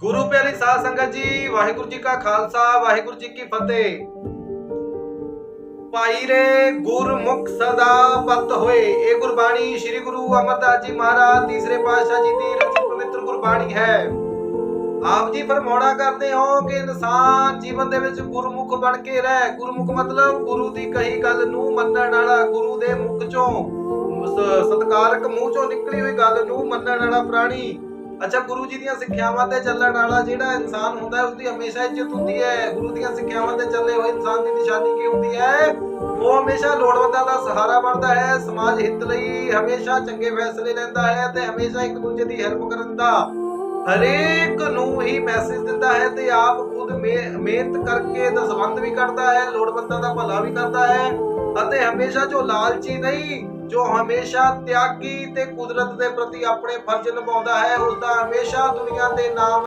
ਗੁਰੂ ਪਿਆਰੀ ਸਾਧ ਸੰਗਤ ਜੀ, ਵਾਹਿਗੁਰੂ ਜੀ ਕਾ ਖਾਲਸਾ, ਵਾਹਿਗੁਰੂ ਜੀ ਕੀ ਫਤਿਹ। ਭਾਈ ਰੇ ਗੁਰਮੁਖ ਸਦਾ ਪਤ ਹੋਏ। ਇਹ ਗੁਰਬਾਣੀ ਸ੍ਰੀ ਗੁਰੂ ਅਮਰਦਾਸ ਜੀ ਮਹਾਰਾਜ, ਤੀਸਰੇ ਪਾਤਸ਼ਾਹ ਜੀ ਦੀ ਰਚਿਤ ਪਵਿੱਤਰ ਗੁਰਬਾਣੀ ਹੈ। ਆਪ ਜੀ ਫਰਮਾਉਣਾ ਕਰਦੇ ਹੋ ਕਿ ਇਨਸਾਨ ਜੀਵਨ ਦੇ ਵਿੱਚ ਗੁਰਮੁਖ ਬਣ ਕੇ ਰਹਿ। ਗੁਰਮੁਖ ਮਤਲਬ ਗੁਰੂ ਦੀ ਕਹੀ ਗੱਲ ਨੂੰ ਮੰਨਣ ਵਾਲਾ, ਗੁਰੂ ਦੇ ਮੁਖ ਚੋਂ, ਸ- ਸਤਿਕਾਰਕ ਮੂੰਹ ਚੋਂ ਨਿਕਲੀ ਹੋਈ ਗੱਲ ਨੂੰ ਮੰਨਣ ਵਾਲਾ ਪ੍ਰਾਣੀ। ਅੱਛਾ, ਗੁਰੂ ਜੀ ਦੀਆਂ ਸਿੱਖਿਆਵਾਂ ਤੇ ਚੱਲਣ ਵਾਲਾ ਜਿਹੜਾ ਇਨਸਾਨ ਹੁੰਦਾ ਹੈ ਉਸ ਹਮੇਸ਼ਾ ਇੱਜ਼ਤ ਹੁੰਦੀ ਹੈ। ਗੁਰੂ ਦੀਆਂ ਸਿੱਖਿਆਵਾਂ ਤੇ ਚੱਲੇ ਹੋਏ ਇਨਸਾਨ ਦੀ ਨਿਸ਼ਾਨੀ ਕੀ ਹੁੰਦੀ ਹੈ? ਉਹ ਹਮੇਸ਼ਾ ਲੋੜਵੰਦਾਂ ਦਾ ਸਹਾਰਾ ਬਣਦਾ ਹੈ। ਸਮਾਜ ਹਿੱਤ ਲਈ ਹਮੇਸ਼ਾ ਚੰਗੇ ਫੈਸਲੇ ਲੈਂਦਾ ਹੈ ਤੇ ਹਮੇਸ਼ਾ ਇੱਕ ਦੂਜੇ ਦੀ ਹੈਲਪ ਕਰਨ ਦਾ ਹਰੇਕ ਨੂੰ ਹੀ ਮੈਸੇਜ ਦਿੰਦਾ ਹੈ ਤੇ ਆਪ ਖੁਦ ਮਿਹ- ਮਿਹਨਤ ਕਰਕੇ ਦਸਵੰਦ ਵੀ ਕਰਦਾ ਹੈ, ਲੋੜਵੰਦਾਂ ਦਾ ਭਲਾ ਵੀ ਕਰਦਾ ਹੈ। ਅਤੇ ਹਮੇਸ਼ਾ ਜੋ ਲਾਲਚੀ ਨਹੀਂ, ਜੋ ਹਮੇਸ਼ਾ ਤਿਆਗੀ ਤੇ ਕੁਦਰਤ ਦੇ ਪ੍ਰਤੀ ਆਪਣੇ ਫਰਜ਼ ਨਿਭਾਉਂਦਾ ਹੈ ਉਸ ਦਾ ਹਮੇਸ਼ਾ ਦੁਨੀਆ ਦੇ ਨਾਮ